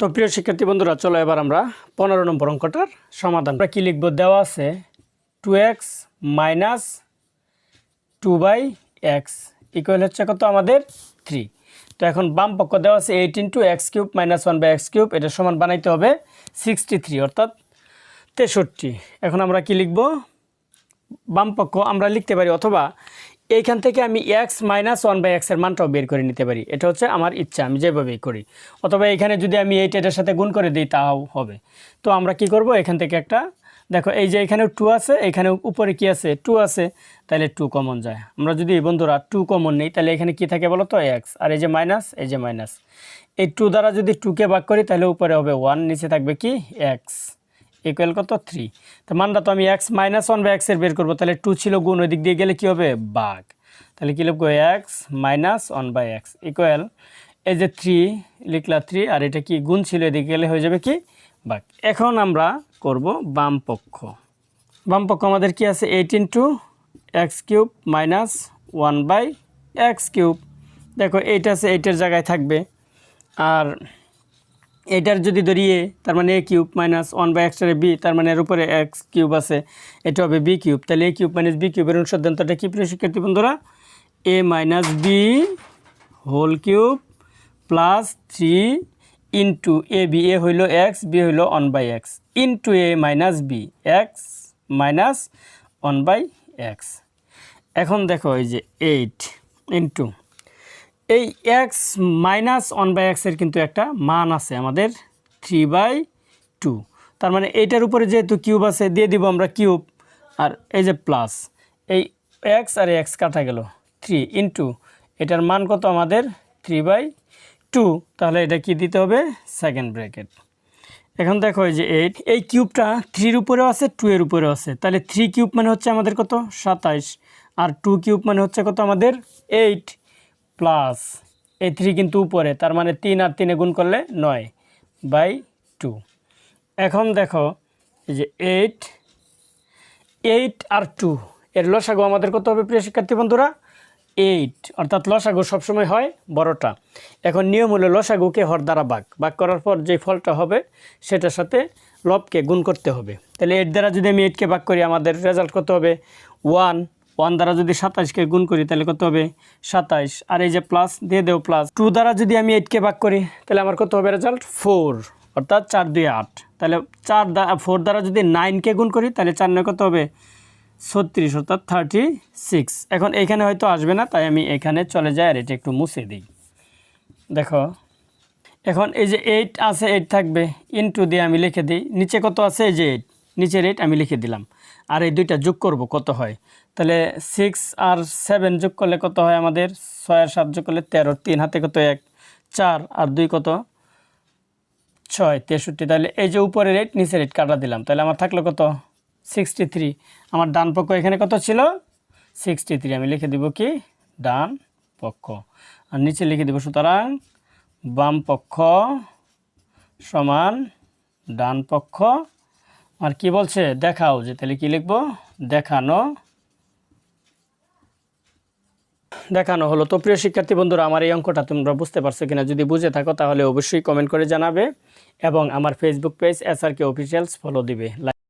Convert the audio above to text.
তো প্রিয় শিক্ষার্থী বন্ধুরা, চলো এবার আমরা পনেরো নম্বর অঙ্কটার সমাধান। আমরা কী লিখব? দেওয়া আছে two X minus two by X equal হচ্ছে কত? আমাদের থ্রি তো এখন বাম পক্ষ দেওয়া আছে eight into X cube minus one by X cube এটা সমান বানাইতে হবে সিক্সটি থ্রি অর্থাৎ তেষট্টি। এখন আমরা কি লিখব? বাম পক্ষ আমরা লিখতে পারি, অথবা এইখান থেকে আমি এক্স মাইনাস ওয়ান বাই এক্সের মানটাও বের করে নিতে পারি। এটা হচ্ছে আমার ইচ্ছা, আমি যেভাবেই করি। অথবা এখানে যদি আমি এইট এটার সাথে গুণ করে দিই, তাও হবে। তো আমরা কি করব? এখান থেকে একটা, দেখো এই যে এখানেও টু আছে এখানে উপরে কি আছে? টু আছে, তাহলে টু কমন যায়। আমরা যদি বন্ধুরা টু কমন নেই, তাহলে এখানে কি থাকে বলো তো এক্স আর এই যে মাইনাস এই যে মাইনাস এই টু দ্বারা যদি টুকে ভাগ করি, তাহলে উপরে হবে ওয়ান নিচে থাকবে কি? এক্স ইকুয়াল কত? থ্রি তো মানটা তো আমি এক্স মাইনাস ওয়ান বাই এক্সের বের করব। তাহলে টু ছিল গুণ ওই দিক দিয়ে গেলে কী হবে? বাঘ। তাহলে কী লিখব? X minus one by X equal এই যে থ্রি লিখলা থ্রি আর এটা কি গুণ ছিল? এদিকে গেলে হয়ে যাবে কি? বাঘ। এখন আমরা করব বাম পক্ষ। বাম পক্ষ আমাদের কি আছে? Eight into X cube minus one by X cube দেখো এইটা আছে এইটের জায়গায় থাকবে। আর এটার যদি ধরিয়ে তার মানে A cube minus one by এক্সটারে B, তার মানে এর উপরে এক্স কিউব আছে, এটা হবে বি কিউব। তাহলে এ কিউব মাইনাস বি কিউবের অনুসন্ধানটা কী প্রিয় শিক্ষার্থী বন্ধুরা? A minus B whole cube plus three into A B, A হইল এক্স, বি হইল one by X. Into A minus B, X minus one by X. এখন দেখো এই যে এইট ইন্টু এই এক্স মাইনাস ওয়ান বাই এক্সের কিন্তু একটা মান আছে আমাদের থ্রি বাই টু তার মানে এইটার উপরে যেহেতু কিউব আছে, দিয়ে দিব আমরা কিউব আর এই যে প্লাস এই এক্স আর এক্স কাটা গেল থ্রি ইন্টু এটার মান কত আমাদের? থ্রি বাই টু তাহলে এটা কি দিতে হবে? সেকেন্ড ব্র্যাকেট এখন দেখো এই যে এইট এই কিউবটা থ্রির উপরেও আছে টু এর উপরেও আছে। তাহলে থ্রি কিউব মানে হচ্ছে আমাদের কত? সাতাইশ। আর টু কিউব মানে হচ্ছে কত আমাদের? এইট প্লাস এই থ্রি কিন্তু উপরে, তার মানে তিন আর তিনে গুণ করলে নয় বাই টু এখন দেখো যে এইট এইট আর টু এর লসাগু আমাদের কত হবে প্রিয় শিক্ষার্থী বন্ধুরা? এইট অর্থাৎ লসাগু সবসময় হয় বড়টা। এখন নিয়ম হলো লসাগুকে হর দ্বারা বাঘ বাঘ করার পর যে ফলটা হবে, সেটার সাথে লবকে গুণ করতে হবে। তাহলে এইট দ্বারা যদি আমি এইটকে ভাগ করি, আমাদের রেজাল্ট কত হবে? ওয়ান ওয়ান দ্বারা যদি সাতাইশকে গুণ করি, তাহলে কত হবে? সাতাইশ। আর এই যে প্লাস দিয়ে দেও প্লাস টু দ্বারা যদি আমি এইটকে ভাগ করি, তাহলে আমার কত হবে রেজাল্ট ফোর অর্থাৎ চার দুই আট। তাহলে চার দ্বারা ফোর দ্বারা যদি নাইনকে গুণ করি, তাহলে চার নয় কত হবে? ছত্রিশ, অর্থাৎ থার্টি সিক্স এখন এখানে হয়তো আসবে না, তাই আমি এখানে চলে যাই আর এটা একটু মুছে দিই। দেখো, এখন এই যে এইট আছে এইট থাকবে। ইনটু দিয়ে আমি লিখে দিই। নিচে কত আছে? এই যে এইট নিচের রেট আমি লিখে দিলাম। আর এই দুইটা যোগ করব কত হয়? তাহলে সিক্স আর সেভেন যোগ করলে কত হয় আমাদের? ছয় আর সাত যোগ করলে তেরো। তিন হাতে কত এক? চার। আর দুই কত? ছয়। তেষট্টি। তাহলে এই যে উপরে রেট নিচে রেট কাটা দিলাম। তাহলে আমার থাকল কত? সিক্সটি থ্রি আমার ডান পক্ষ এখানে কত ছিল? সিক্সটি থ্রি আমি লিখে দিব কি? ডান পক্ষ। আর নিচে লিখে দিব সুতরাং বাম পক্ষ সমান ডান পক্ষ আর কি বলছে? দেখাও যে, তাহলে কি লিখব? দেখানো। দেখানো হলো। তো প্রিয় শিক্ষার্থী বন্ধুরা, আমার এই অঙ্কটা তোমরা বুঝতে পারছ কিনা যদি বুঝে থাকো, তাহলে অবশ্যই কমেন্ট করে জানাবে এবং আমার Facebook page S R K officials follow দিবে।